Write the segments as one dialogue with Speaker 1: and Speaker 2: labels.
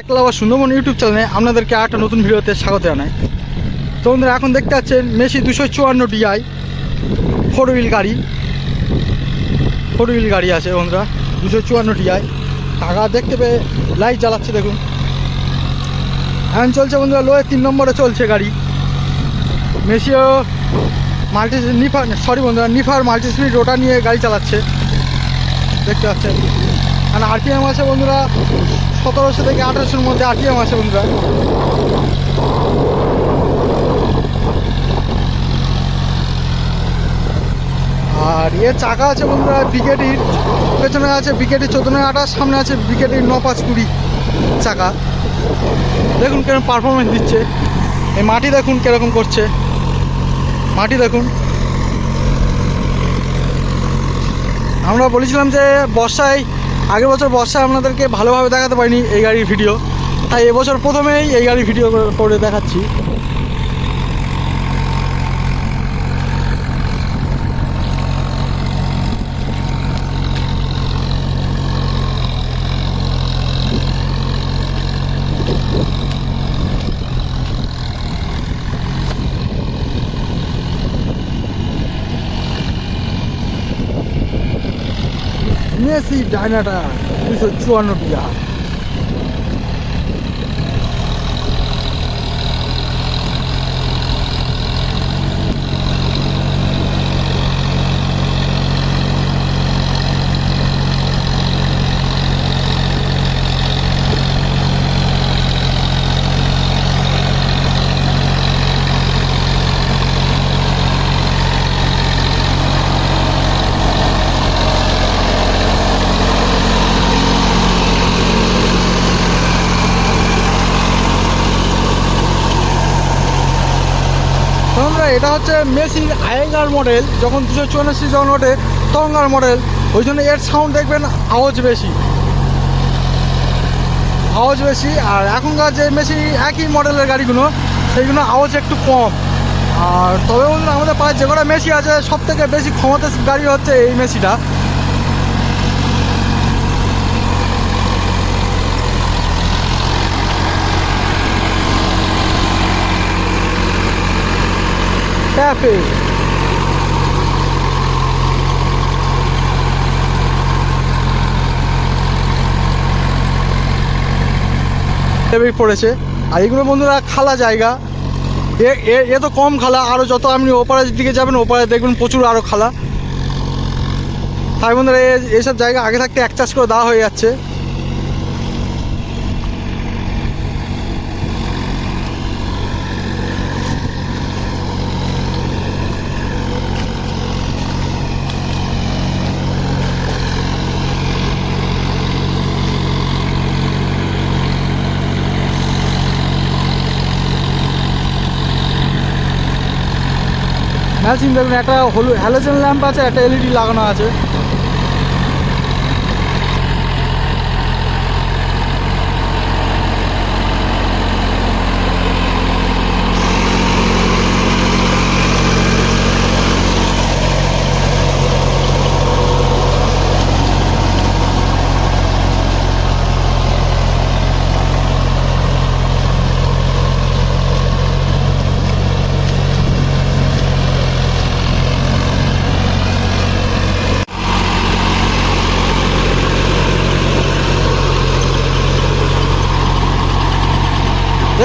Speaker 1: একলা আবার সুন্দরবন ইউটিউব চ্যানেলে আপনাদেরকে একটা নতুন ভিডিওতে স্বাগত জানাই। তো বন্ধুরা, এখন দেখতে পাচ্ছেন মেসি দুশো চুয়ান্ন ডিআই, ফোর হুইল গাড়ি। ফোর হুইল গাড়ি আছে বন্ধুরা, দুশো চুয়ান্ন ডিআই। টাকা দেখতে পেয়ে লাইট জ্বালাচ্ছে, দেখুন। এখন চলছে বন্ধুরা লোয়ে তিন নম্বরে চলছে গাড়ি। মেসিও মাল্টি নিফার, সরি বন্ধুরা, নিফার মাল্টি স্পিড ওটা নিয়ে গাড়ি চালাচ্ছে। দেখতে পাচ্ছেন। আর আরপিএম আছে বন্ধুরা? সতেরোশো থেকে আঠারোশোর মধ্যে আরপিএম আছে বন্ধুরা। আর এর চাকা আছে বন্ধুরা, বিকেটির, পেছনে আছে বিকেটির চোদ্দ নয় আঠাশ, সামনে আছে বিকেটির ন পাঁচ কুড়ি চাকা। দেখুন কেরকম পারফরমেন্স দিচ্ছে। এই মাটি দেখুন কীরকম করছে। মাটি দেখুন। আমরা বলেছিলাম যে বর্ষায় আগের বছর বর্ষায় আপনাদেরকে ভালোভাবে দেখাতে পারিনি এই গাড়ির ভিডিও, তাই এবছর প্রথমেই এই গাড়ির ভিডিও করে- করে দেখাচ্ছি। মেসি ডায়নাটা দুশো চুয়ান্ন টিয়া এটা হচ্ছে মেসির আয়েঙ্গার মডেল, যখন দুশো চুয়াল্লিশ যখন ওঠে তঙ্গার মডেল। ওই জন্য এর সাউন্ড দেখবেন, আওয়াজ বেশি। আওয়াজ বেশি, আর এখনকার যে মেসি একই মডেলের গাড়িগুলো, সেইগুলো আওয়াজ একটু কম। আর তবে বলুন, আমাদের পায়ে যে কটা মেসি আছে সব থেকে বেশি ক্ষমতা গাড়ি হচ্ছে এই মেসিটা। লেবেই পড়েছে। আর এগুলো বন্ধুরা খালা জায়গা। এ, এ- তো কম খালা আরও যত আপনি ওপারের দিকে যাবেন, ওপারে দেখবেন প্রচুর আরও খালা। তাই বন্ধুরা এসব জায়গা আগে থাকতে এক চাষ করে দেওয়া হয়ে যাচ্ছে। ম্যাচিং দেখুন একটা হলু হ্যালোজেন ল্যাম্প আছে একটা এলইডি লাগানো আছে।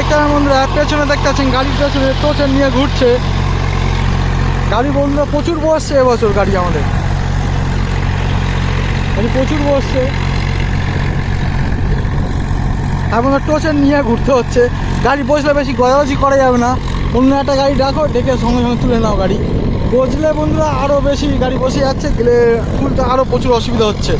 Speaker 1: পাবেন বন্ধুরা পেছনে দেখতে পাচ্ছেন গাড়ির পেছনে টোচেন নিয়ে ঘুরছে। গাড়ি বন্ধুরা প্রচুর বসছে এবছর গাড়ি আমাদের। গাড়ি প্রচুর বসছে এখন টোচেন নিয়ে ঘুরতে হচ্ছে। গাড়ি বসলে বেশি গজাগজি করা যাবে না। অন্য একটা গাড়ি ডাকো, ডেকে সঙ্গে সঙ্গে তুলে নাও গাড়ি। বসলে বন্ধুরা আরও বেশি গাড়ি বসে যাচ্ছে, গেলে তুলতে আরও প্রচুর অসুবিধা হচ্ছে।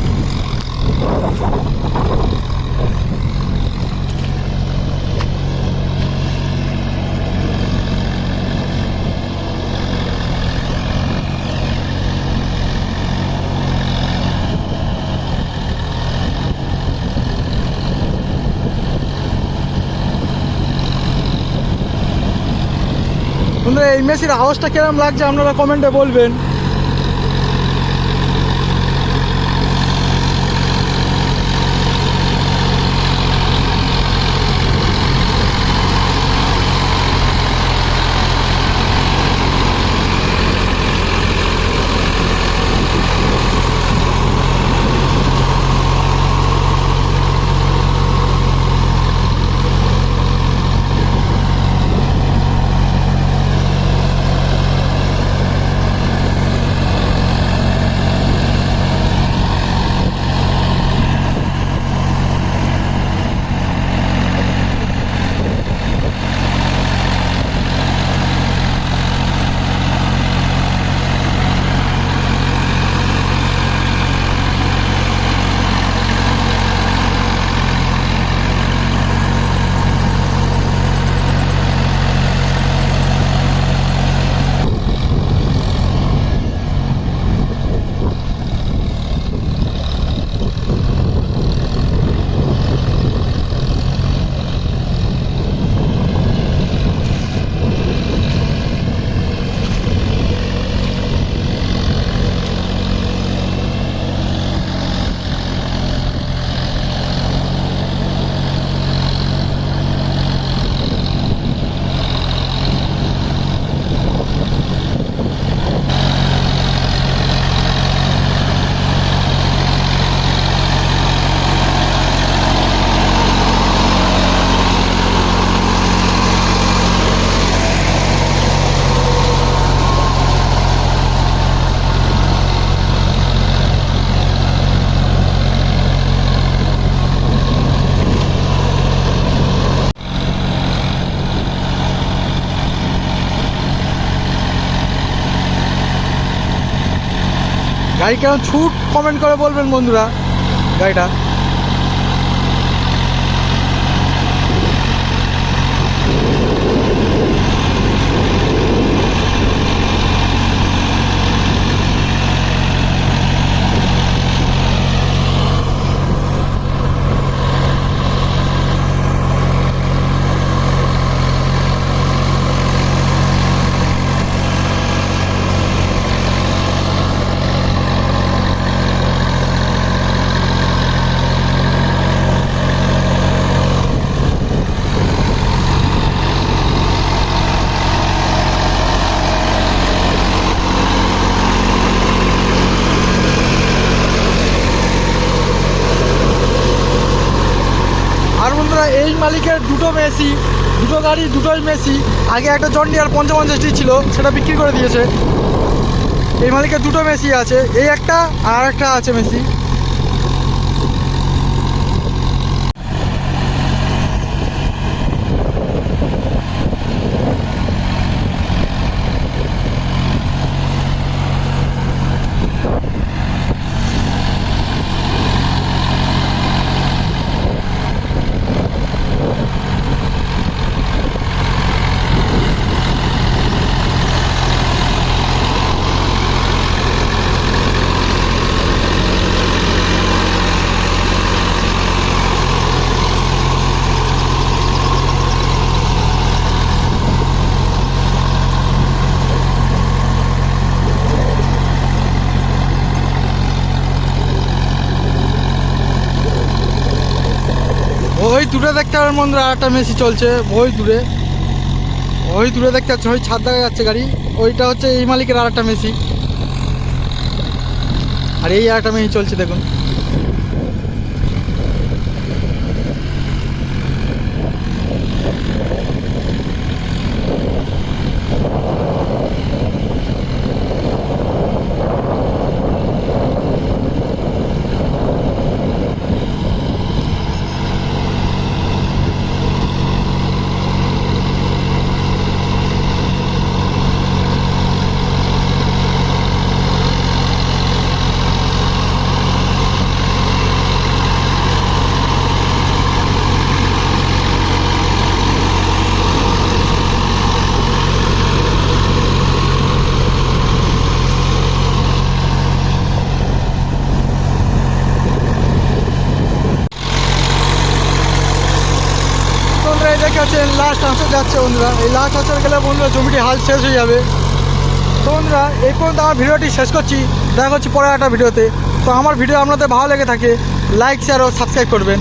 Speaker 1: বন্ধুরা এই মেসির আওয়াজটা কিরম লাগছে আপনারা কমেন্টে বলবেন। গাড়ি কেমন ছুট কমেন্ট করে বলবেন বন্ধুরা। গাড়িটা আর বন্ধুরা এই মালিকের দুটো মেসি, দুটো গাড়ি, দুটোই মেসি। আগে একটা জন্ডিয়ার পঞ্চপঞ্চাশটি ছিল, সেটা বিক্রি করে দিয়েছে। এই মালিকের দুটো মেসি আছে, এই একটা আর একটা আছে মেসি ওই দূরে দেখতে পাবেন বন্ধুরা আর একটা মেসি চলছে ওই দূরে। ওই দূরে দেখতে পাচ্ছেন, ওই ছাদ দেখা যাচ্ছে গাড়ি। ওইটা হচ্ছে এই মালিকের আর একটা মেসি। আর এই একটা মেসি চলছে, দেখুন বন্ধুরা এই দেখে হচ্ছে লাস্ট আনসার যাচ্ছে বন্ধুরা, এই লাস্ট আনসার গেলে বন্ধুরা, জমিটি হাল শেষ হয়ে যাবে। তো বন্ধুরা, এই পর্যন্ত আমার ভিডিওটি শেষ করছি। দেখা হচ্ছে পরে একটা ভিডিওতে। তো আমার ভিডিও আপনাদের ভালো লেগে থাকে লাইক শেয়ার ও সাবস্ক্রাইব করবেন।